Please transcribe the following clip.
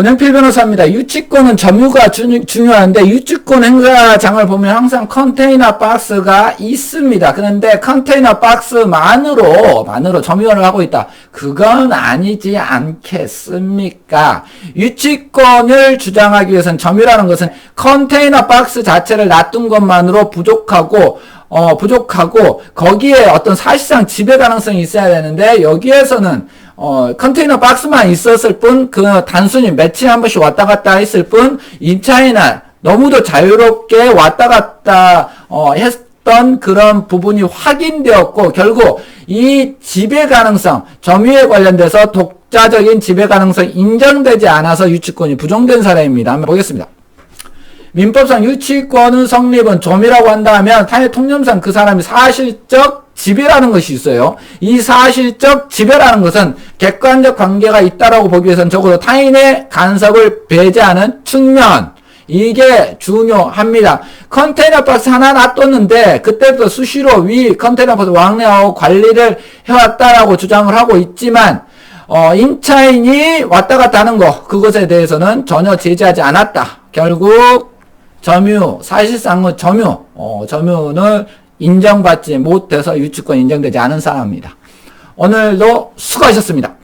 권영필 변호사입니다. 유치권은 점유가 주- 중요한데 유치권 행사장을 보면 항상 컨테이너 박스가 있습니다. 그런데 컨테이너 박스만으로 만으로 점유를 하고 있다. 그건 아니지 않겠습니까? 유치권을 주장하기 위해서는 점유라는 것은 컨테이너 박스 자체를 놔둔 것만으로 부족하고 어, 부족하고 거기에 어떤 사실상 지배 가능성이 있어야 되는데 여기에서는 어, 컨테이너 박스만 있었을 뿐, 그 단순히 며칠 한 번씩 왔다 갔다 했을 뿐, 임차인은 너무도 자유롭게 왔다 갔다, 어, 했던 그런 부분이 확인되었고, 결국 이 지배 가능성, 점유에 관련돼서 독자적인 지배 가능성이 인정되지 않아서 유치권이 부정된 사례입니다. 한번 보겠습니다. 민법상 유치권은 성립은 점이라고 한다면 타의 통념상 그 사람이 사실적 지배라는 것이 있어요. 이 사실적 지배라는 것은 객관적 관계가 있다라고 보기 위해서는 적어도 타인의 간섭을 배제하는 측면 이게 중요합니다. 컨테이너 박스 하나 놔뒀는데 그때부터 수시로 위 컨테이너 박스 왕래하고 관리를 해왔다라고 주장을 하고 있지만 어, 임차인이 왔다 갔다 하는 거 그것에 대해서는 전혀 제재하지 않았다. 결국 점유 사실상은 점유 어, 점유는 인정받지 못해서 유치권 인정되지 않은 사람입니다. 오늘도 수고하셨습니다.